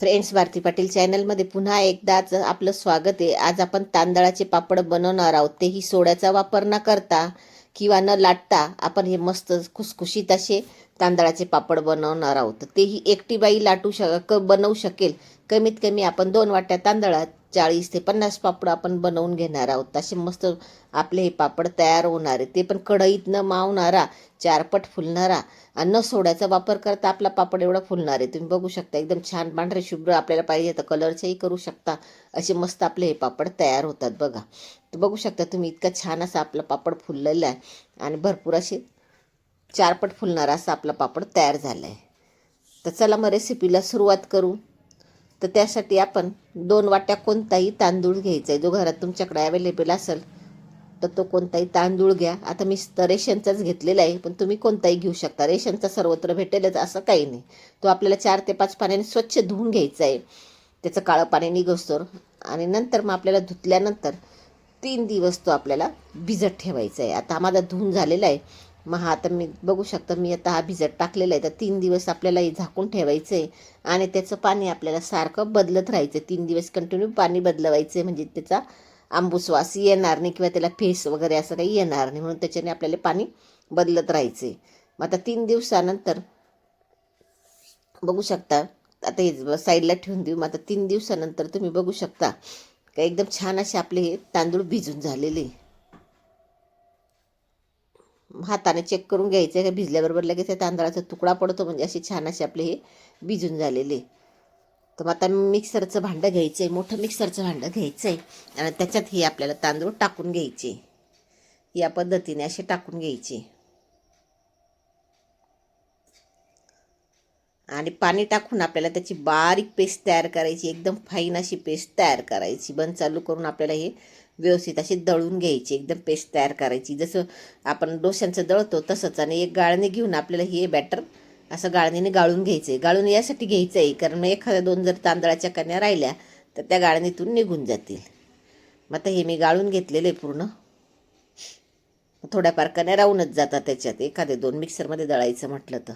Friends Bharti Patil चॅनलमध्ये पुन्हा एकदाच आपलं स्वागत आहे. आज आपण तांदळाचे पापड बनवणार आहोत. तेही सोड्याचा वापर न करता किंवा न लाटता आपण हे मस्त खुसखुशीत असे तांदळाचे पापड बनवणार आहोत. तेही एकटी बाई लाटू शक क बनवू शकेल. कमीत कमी आपण दोन वाट्या तांदळात चाळीस ते पन्नास पापड आपण बनवून घेणार आहोत. असे मस्त आपले हे पापड तयार होणार आहे ते पण कढईत न मावणारा चारपट फुलणारा आणि न सोड्याचा वापर करता आपला पापड एवढा फुलणार आहे. तुम्ही बघू शकता एकदम छान पांढरे शुभ्र आपल्याला पाहिजे तर कलरचेही करू शकता. असे मस्त आपले हे पापड तयार होतात बघा. तर बघू शकता तुम्ही इतका छान असा आपला पापड फुललेला आहे आणि भरपूर असे चारपट फुलणारा असा आपला पापड तयार झाला आहे. तर चला मग रेसिपीला सुरुवात करू. तर त्यासाठी आपण दोन वाट्या कोणताही तांदूळ घ्यायचा आहे. जो घरात तुमच्याकडे अवेलेबल असेल तर तो कोणताही तांदूळ घ्या. आता मी तर रेशनचाच घेतलेला आहे पण तुम्ही कोणताही घेऊ शकता. रेशनचा सर्वत्र भेटेलच असं काही नाही. तो आपल्याला चार ते पाच पाण्याने स्वच्छ धुवून घ्यायचा आहे. त्याचं काळं पाणी निघसतोर आणि नंतर मग आपल्याला धुतल्यानंतर तीन दिवस तो आपल्याला भिजत ठेवायचा आहे. आता माझा धुवून झालेला आहे. मग हा आता मी बघू शकता मी आता हा भिजत टाकलेला आहे. तर तीन दिवस आपल्याला हे झाकून ठेवायचं आहे आणि त्याचं पाणी आपल्याला सारखं बदलत राहायचं तीन दिवस कंटिन्यू पाणी बदलवायचं आहे म्हणजे त्याचा आंबूसवास येणार नाही किंवा त्याला फेस वगैरे असं काही येणार नाही. म्हणून त्याच्याने आपल्याला पाणी बदलत राहायचे मग आता तीन दिवसानंतर बघू शकता आता हे साईडला ठेवून देऊ. मग आता तीन दिवसानंतर तुम्ही बघू शकता का एकदम छान असे आपले हे तांदूळ भिजून झालेले. हाताने चेक करून घ्यायचे का भिजल्याबरोबर लगेच त्या तांदळाचा तुकडा पडतो. म्हणजे असे छान असे आपले हे भिजून झालेले. तर मग आता मिक्सरचं भांडं घ्यायचं आहे मोठं मिक्सरचं भांडं घ्यायचं आहे आणि त्याच्यात हे आपल्याला तांदूळ टाकून घ्यायचे. या पद्धतीने असे टाकून घ्यायचे. आणि पाणी टाकून आपल्याला त्याची बारीक पेस्ट तयार करायची. एकदम फाईन अशी पेस्ट तयार करायची. बंद चालू करून आपल्याला हे व्यवस्थित अशी दळून घ्यायची एकदम पेस्ट तयार करायची. जसं आपण डोश्यांचं दळतो तसंच आणि एक गाळणी घेऊन आपल्याला हे बॅटर असं गाळणीने गाळून घ्यायचं आहे गाळून यासाठी घ्यायचं आहे कारण मग एखाद्या दोन जर तांदळाच्या कन्या राहिल्या तर त्या गाळणीतून निघून जातील. मग आता हे मी गाळून घेतलेलं आहे पूर्ण. थोड्याफार कन्या राहूनच जातात त्याच्यात. एखादे दोन मिक्सरमध्ये दळायचं म्हटलं तर.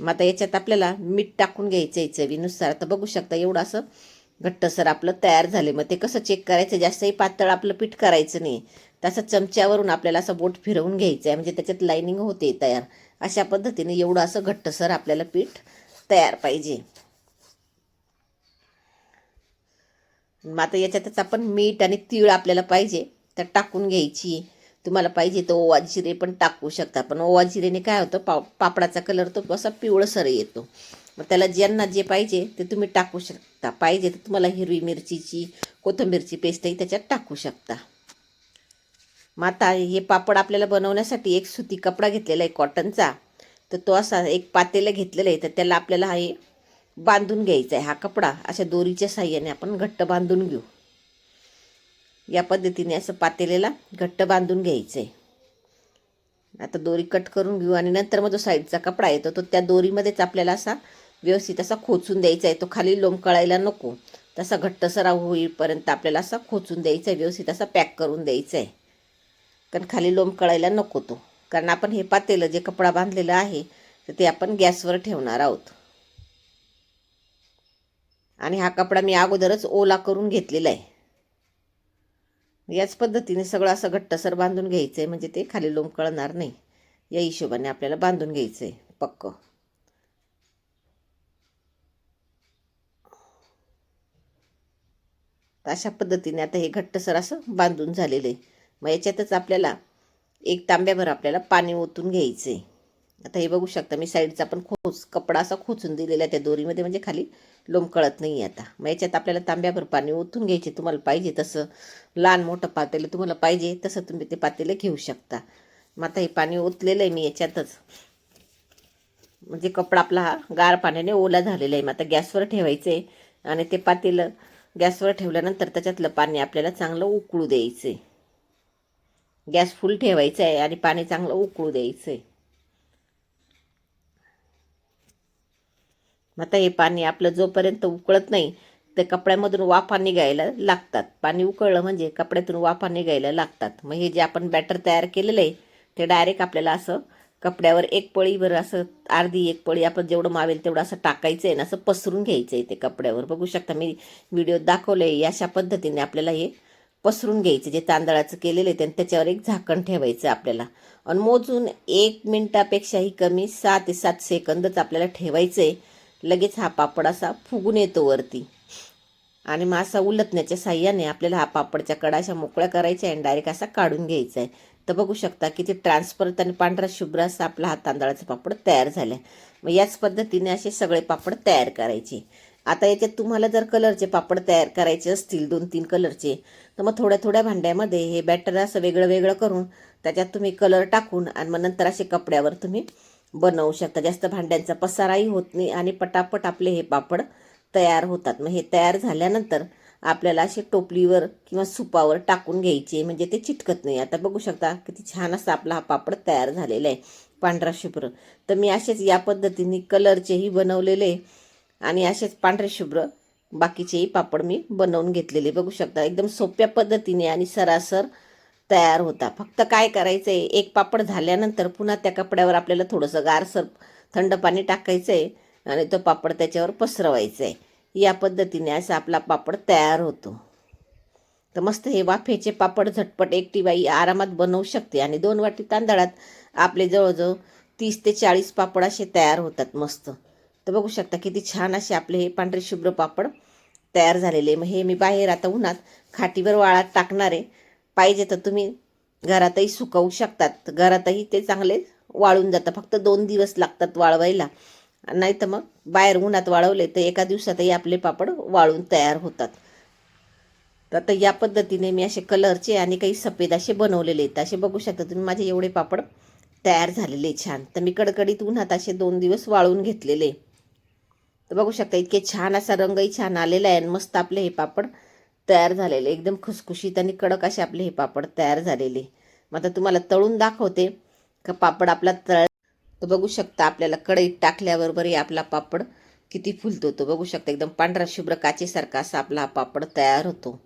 मग आता याच्यात आपल्याला मीठ टाकून घ्यायचं आहे चवीनुसार. आता बघू शकता एवढं असं घट्टसर आपलं तयार झाले. मग ते कसं चेक करायचं? जास्तही पातळ आपलं पीठ करायचं नाही. तसं चमच्यावरून आपल्याला असं बोट फिरवून घ्यायचं आहे म्हणजे त्याच्यात लाईनिंग होते तयार. अशा पद्धतीने एवढं असं घट्टसर आपल्याला पीठ तयार पाहिजे. मग आता याच्यातच आपण मीठ आणि तीळ आपल्याला पाहिजे. तर टाकून घ्यायची. तुम्हाला पाहिजे तर ओवा जिरे पण टाकू शकता. पण ओवा जिरेने काय होतं? पा पापडाचा कलर तो असा पिवळसर येतो. मग त्याला ज्यांना जे पाहिजे ते तुम्ही टाकू शकता. पाहिजे तर तुम्हाला हिरवी मिरचीची कोथिंबीरची पेस्टही त्याच्यात टाकू शकता. मग आता हे पापड आपल्याला बनवण्यासाठी एक सुती कपडा घेतलेला आहे कॉटनचा. तर तो असा एक पातेला घेतलेला आहे. तर त्याला आपल्याला हे बांधून घ्यायचा आहे हा कपडा. अशा दोरीच्या साह्याने आपण घट्ट बांधून घेऊ. या पद्धतीने असं पातेलेला घट्ट बांधून घ्यायचं आहे आता दोरी कट करून घेऊ आणि नंतर मग जो साईडचा कपडा येतो तो त्या दोरीमध्येच आपल्याला असा व्यवस्थित असा खोचून द्यायचा आहे. तो खाली लोंबकळायला नको. तसा घट्टसरा होईपर्यंत आपल्याला असा खोचून द्यायचा आहे. व्यवस्थित असा पॅक करून द्यायचा आहे. कारण खाली लोंब कळायला नको तो. कारण आपण हे पातेलं जे कपडा बांधलेलं आहे तर ते आपण गॅसवर ठेवणार आहोत. आणि हा कपडा मी अगोदरच ओला करून घेतलेला आहे. याच पद्धतीने सगळं असं घट्टसर बांधून घ्यायचं आहे म्हणजे ते खाली लोंब कळणार नाही. या हिशोबाने आपल्याला बांधून घ्यायचं आहे पक्कं. तर अशा पद्धतीने आता हे घट्टसर असं बांधून झालेलं आहे. मग याच्यातच आपल्याला एक तांब्याभर आपल्याला पाणी ओतून घ्यायचं आहे आता हे बघू शकता मी साईडचा पण खोच कपडा असा खोचून दिलेला आहे त्या दोरीमध्ये म्हणजे खाली लोम कळत नाही आता. मग याच्यात आपल्याला तांब्याभर पाणी ओतून घ्यायचे तुम्हाला पाहिजे तसं. लहान मोठं पातेलं तुम्हाला पाहिजे तसं तुम्ही ते पातेलं घेऊ शकता. मग आता हे पाणी ओतलेलं आहे मी याच्यातच. म्हणजे कपडा आपला हा गार पाण्याने ओला झालेला आहे. मग आता गॅसवर ठेवायचं आहे आणि ते पातेलं गॅसवर ठेवल्यानंतर त्याच्यातलं पाणी आपल्याला चांगलं उकळू द्यायचं आहे गॅस फुल ठेवायचं आहे आणि पाणी चांगलं उकळू द्यायचं आहे आता हे पाणी आपलं जोपर्यंत उकळत नाही ते कपड्यामधून वाफा निघायला लागतात. पाणी उकळलं म्हणजे कपड्यातून वाफा निघायला लागतात. मग हे जे आपण बॅटर तयार केलेलं आहे ते डायरेक्ट आपल्याला असं कपड्यावर एक पळीभर असं अर्धी एक पळी आपण जेवढं मावेल तेवढं असं टाकायचं आहे ना असं पसरून घ्यायचं आहे ते कपड्यावर. बघू शकता मी व्हिडिओ दाखवलं आहे अशा पद्धतीने आपल्याला हे पसरून घ्यायचं जे तांदळाचं केलेलं आहे त्यानं त्याच्यावर एक झाकण ठेवायचं आपल्याला. आणि मोजून एक मिनटापेक्षाही कमी सहा ते सात सेकंदच आपल्याला ठेवायचं आहे लगेच हा पापड असा फुगून येतो वरती. आणि मग असा उलटण्याच्या साह्याने आपल्याला हा पापडच्या कडाशा मोकळ्या करायच्या आणि डायरेक्ट असा काढून घ्यायचा आहे तर बघू शकता किती ट्रान्सपरंट आणि पांढरा शुभ्र असा आपला हा तांदळाचा पापड तयार झाला आहे मग याच पद्धतीने असे सगळे पापड तयार करायचे. आता याच्यात तुम्हाला जर कलरचे पापड तयार करायचे असतील दोन तीन कलरचे तर मग थोड्या थोड्या भांड्यामध्ये हे बॅटर असं वेगळं वेगळं करून त्याच्यात तुम्ही कलर टाकून आणि मग नंतर असे कपड्यावर तुम्ही बनवू शकता. जास्त भांड्यांचा पसाराही होत नाही आणि पटापट आपले हे पापड तयार होतात. मग हे तयार झाल्यानंतर आपल्याला असे टोपलीवर किंवा सुपावर टाकून घ्यायचे म्हणजे ते चिटकत नाही. आता बघू शकता किती छान असा आपला हा पापड तयार झालेला आहे पांढरा शुभ्र तर मी असेच या पद्धतीने कलरचेही बनवलेले आणि असेच पांढरे शुभ्र बाकीचेही पापड मी बनवून घेतलेले. बघू शकता एकदम सोप्या पद्धतीने आणि सरासर तयार होता. फक्त काय करायचं आहे एक पापड झाल्यानंतर पुन्हा त्या कपड्यावर आपल्याला थोडंसं गारसर थंड पाणी टाकायचं आहे आणि तो पापड त्याच्यावर पसरवायचा आहे या पद्धतीने असा आपला पापड तयार होतो. तर मस्त हे वाफेचे पापड झटपट एकटी बाई आरामात बनवू शकते आणि दोन वाटी तांदळात आपले जवळजवळ तीस ते चाळीस पापड असे तयार होतात मस्त. तर बघू शकता किती छान असे आपले हे पांढरे शुभ्र पापड तयार झालेले. मग हे मी बाहेर आता उन्हात खाटीवर वाळात टाकणार आहे. पाहिजे तर तुम्ही घरातही सुकवू शकतात. घरातही ते चांगले वाळून जातात. फक्त दोन दिवस लागतात वाळवायला. नाही तर मग बाहेर उन्हात वाळवले तर एका दिवसातही आपले पापड वाळून तयार होतात. तर आता या पद्धतीने मी असे कलरचे आणि काही सफेद असे बनवलेले आहेत. असे बघू शकता तुम्ही माझे एवढे पापड तयार झालेले छान. तर मी कडकडीत उन्हात असे दोन दिवस वाळून घेतलेले. तर बघू शकता इतके छान असा रंगही छान आलेला आहे आणि मस्त आपले हे पापड तयार झालेले. एकदम खुसखुशीत आणि कडक असे आपले हे पापड तयार झालेले. मग आता तुम्हाला तळून दाखवते का पापड आपला तळ तर बघू शकता आपल्याला कढईत टाकल्याबरोबरही आपला पापड किती फुलतो तो. बघू शकता एकदम पांढरा शुभ्र काचेसारखा असा आपला हा पापड तयार होतो.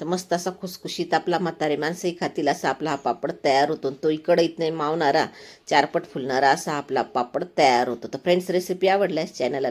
तर मस्त असा खुसखुशीत आपला म्हातारे माणसंही खातील असा आपला हा पापड तयार होतो. तो कढईत नाही मावणारा चारपट फुलणारा असा आपला पापड तयार होतो. तर फ्रेंड्स रेसिपी आवडल्यास चॅनलला